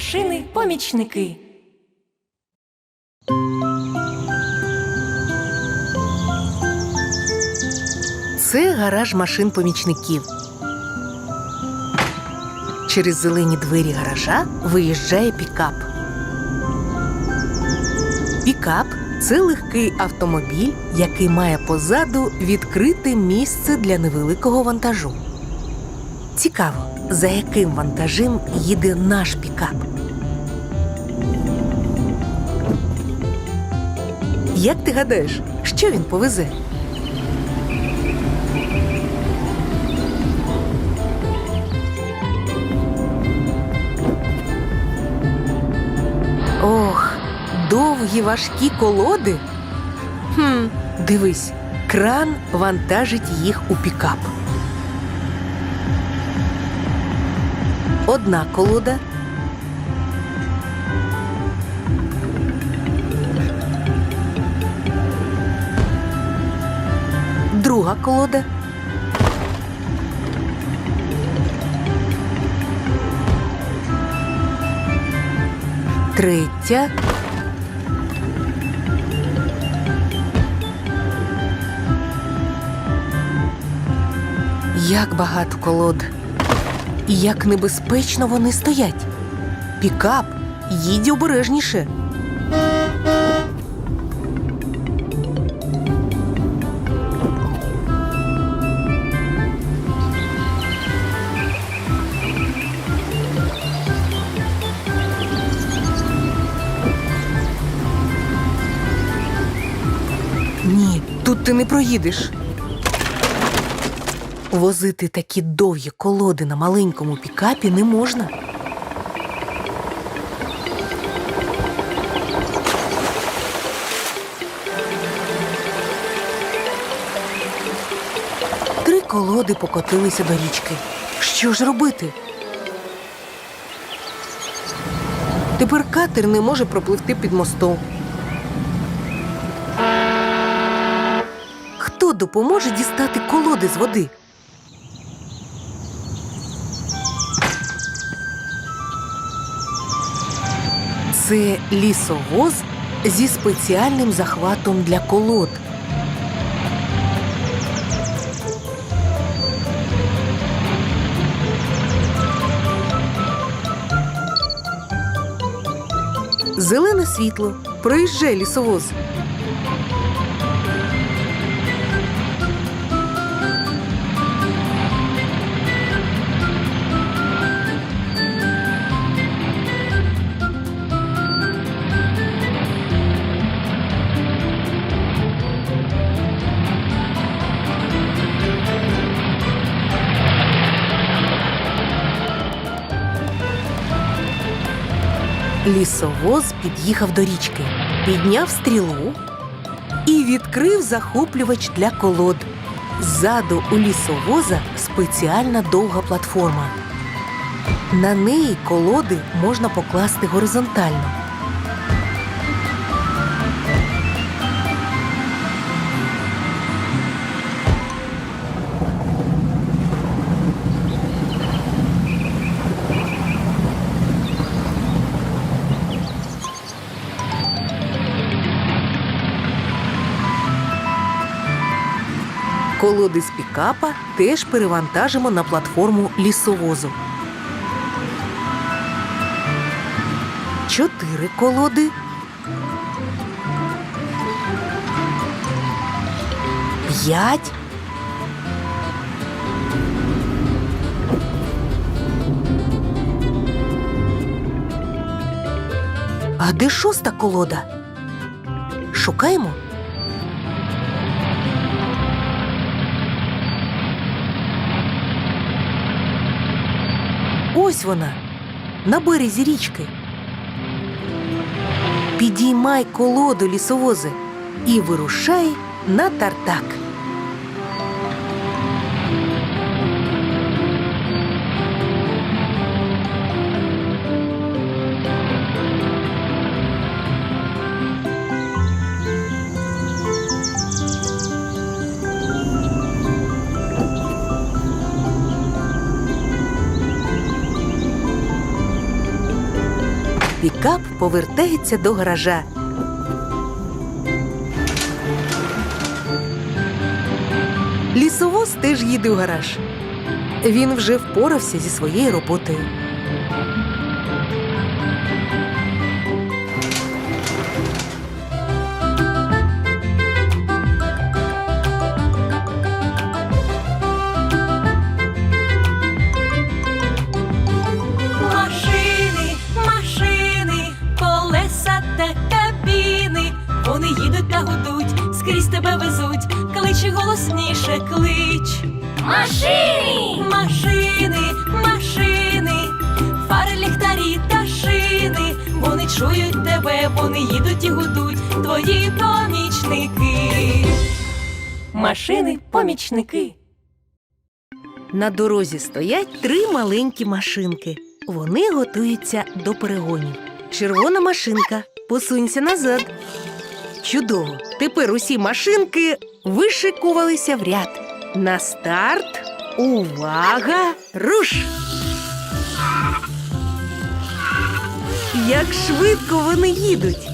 Машини-помічники. Це гараж машин помічників. Через зелені двері гаража виїжджає пікап. Пікап це легкий автомобіль, який має позаду відкрите місце для невеликого вантажу. Цікаво, за яким вантажем їде наш пікап. Як ти гадаєш, що він повезе? Ох, довгі важкі колоди. Хм, дивись, кран вантажить їх у пікап. Одна колода. Друга колода. Третя. Як багато колод. І як небезпечно вони стоять. Пікап, їдь обережніше. Ні, тут ти не проїдеш. Возити такі довгі колоди на маленькому пікапі не можна. Три колоди покотилися до річки. Що ж робити? Тепер катер не може пропливти під мостом. Хто допоможе дістати колоди з води? Це лісовоз зі спеціальним захватом для колод. Зелене світло. Проїжджай лісовоз. Лісовоз під'їхав до річки, підняв стрілу і відкрив захоплювач для колод. Ззаду у лісовоза спеціальна довга платформа. На неї колоди можна покласти горизонтально. Колоди з пікапа теж перевантажимо на платформу лісовозу. Чотири колоди. П'ять. А де шоста колода? Шукаємо? Ось вона, на березі річки. Підіймай колоду лісовози і вирушай на тартак. Пікап повертається до гаража. Лісовоз теж їде у гараж. Він вже впорався зі своєю роботою. Вони їдуть і гудуть, твої помічники. Машини, помічники. На дорозі стоять три маленькі машинки. Вони готуються до перегонів. Червона машинка, посунься назад. Чудово! Тепер усі машинки вишикувалися в ряд. На старт. Увага! Руш! Як швидко вони їдуть.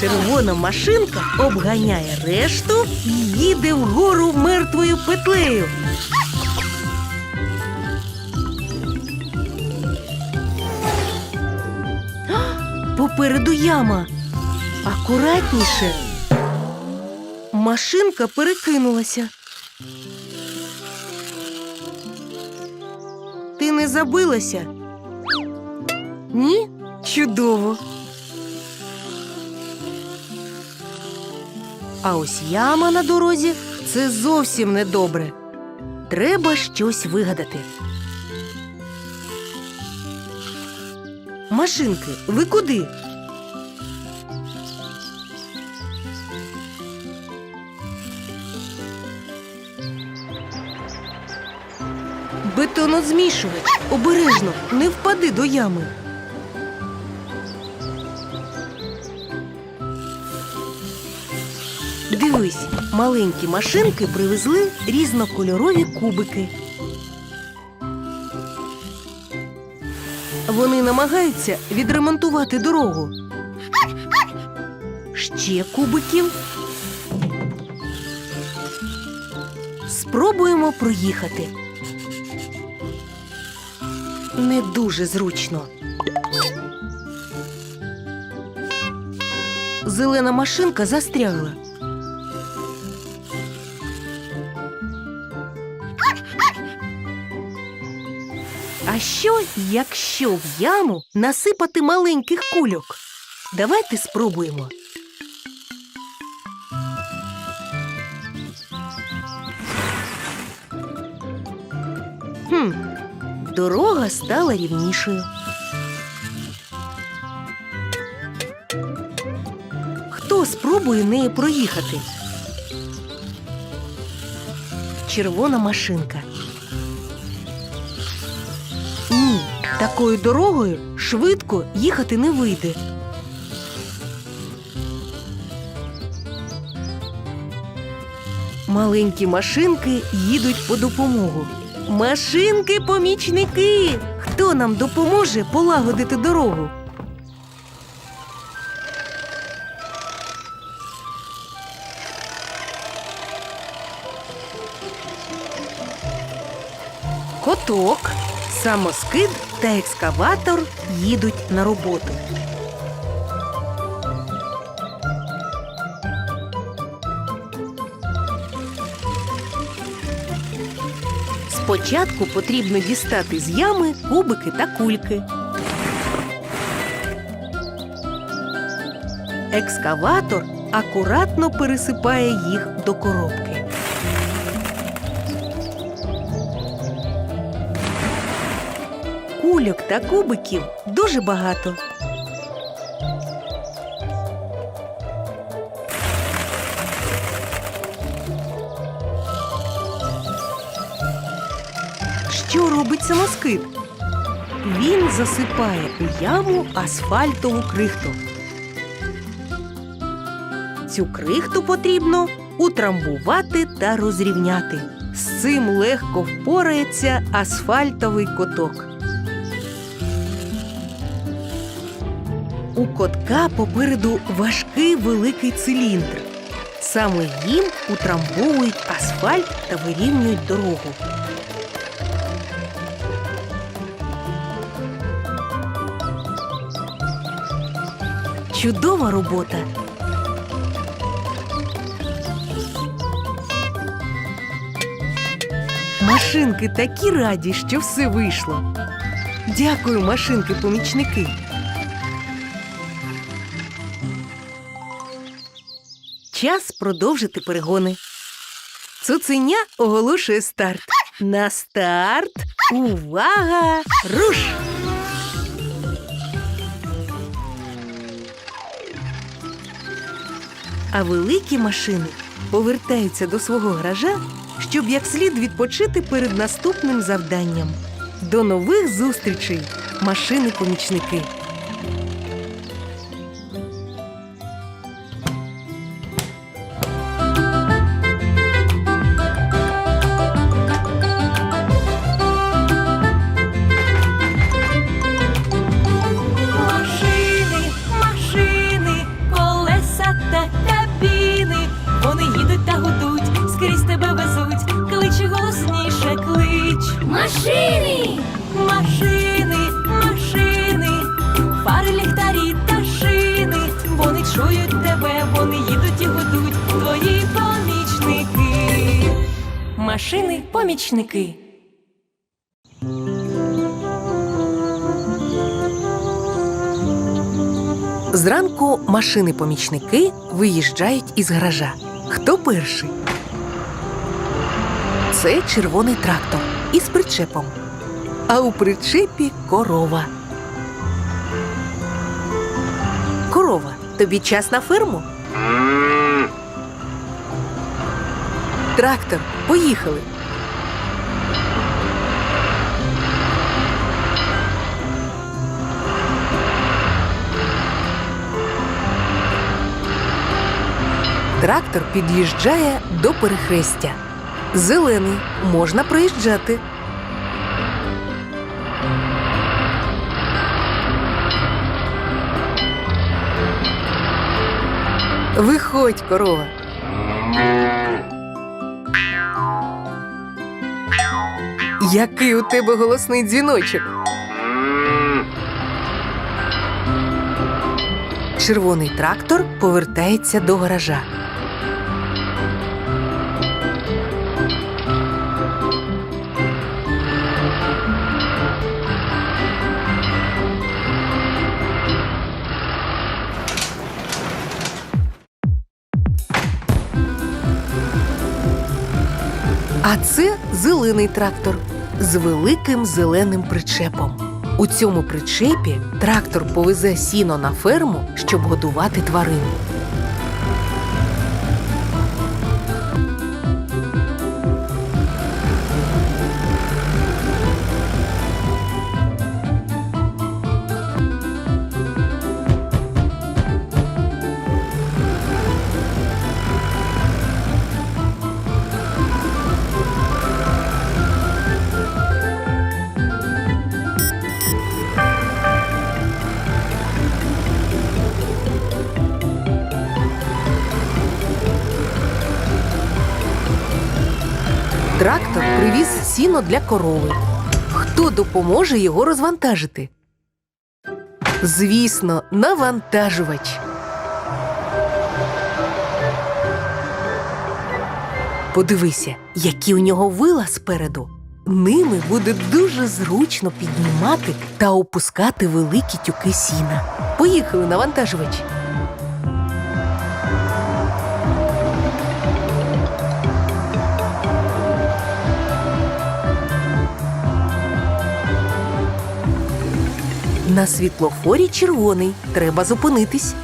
Червона машинка обганяє решту і їде вгору мертвою петлею. Попереду яма. Акуратніше. Машинка перекинулася. Ти не забилася? Ні? Чудово. А ось яма на дорозі це зовсім недобре. Треба щось вигадати. Машинки, ви куди? Бетонозмішувач, обережно, не впади до ями. Дивись, маленькі машинки привезли різнокольорові кубики. Вони намагаються відремонтувати дорогу. Ще кубиків. Спробуємо проїхати. Не дуже зручно. Зелена машинка застрягла. А що, якщо в яму насипати маленьких кульок? Давайте спробуємо. Дорога стала рівнішою. Хто спробує нею проїхати? Червона машинка. Ні, такою дорогою швидко їхати не вийде. Маленькі машинки їдуть по допомогу. Машинки-помічники! Хто нам допоможе полагодити дорогу? Коток, самоскид та екскаватор їдуть на роботу. Спочатку потрібно дістати з ями кубики та кульки. Екскаватор акуратно пересипає їх до коробки. Кульок та кубиків дуже багато. Що робить самоскид? Він засипає у яму асфальтову крихту. Цю крихту потрібно утрамбувати та розрівняти. З цим легко впорається асфальтовий коток. У котка попереду важкий великий циліндр. Саме їм утрамбовують асфальт та вирівнюють дорогу. Чудова робота. Машинки такі раді, що все вийшло. Дякую, машинки-помічники. Час продовжити перегони. Цуценя оголошує старт. На старт. Увага! Руш! А великі машини повертаються до свого гаража, щоб як слід відпочити перед наступним завданням. До нових зустрічей, машини-помічники! Помічники. Зранку машини-помічники виїжджають із гаража. Хто перший? Це червоний трактор із причепом. А у причепі корова. Корова, тобі час на ферму? Трактор, поїхали. Трактор під'їжджає до перехрестя. Зелений можна проїжджати. Виходь, корова. Який у тебе голосний дзвіночок? Червоний трактор повертається до гаража. А це зелений трактор з великим зеленим причепом. У цьому причепі трактор повезе сіно на ферму, щоб годувати тварин. Трактор привіз сіно для корови. Хто допоможе його розвантажити? Звісно, навантажувач. Подивися, які у нього вила спереду. Ними буде дуже зручно піднімати та опускати великі тюки сіна. Поїхали навантажувач. На світлофорі червоний. Треба зупинитись.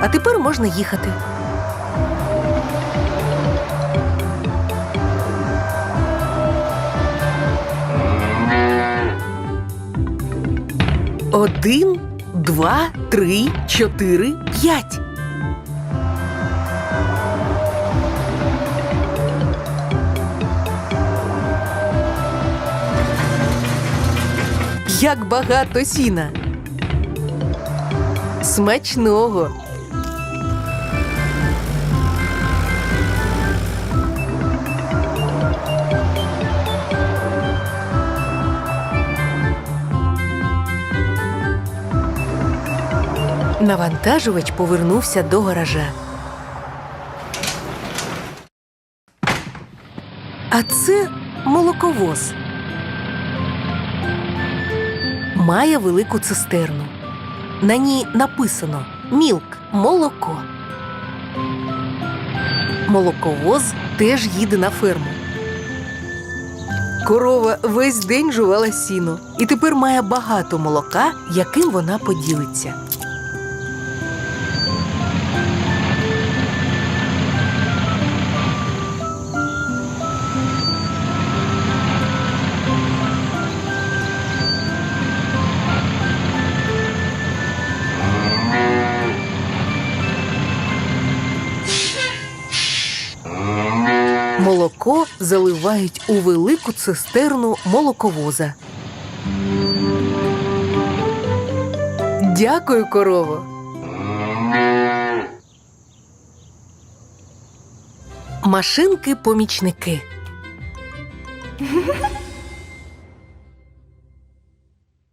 А тепер можна їхати. Один, два, три, чотири, п'ять. Як багато сіна. Смачного. Навантажувач повернувся до гаража. А це молоковоз. Має велику цистерну. На ній написано Мілк молоко. Молоковоз теж їде на ферму. Корова весь день жувала сіно і тепер має багато молока, яким вона поділиться. Молоко заливають у велику цистерну молоковоза. Дякую, корово. Машинки-помічники.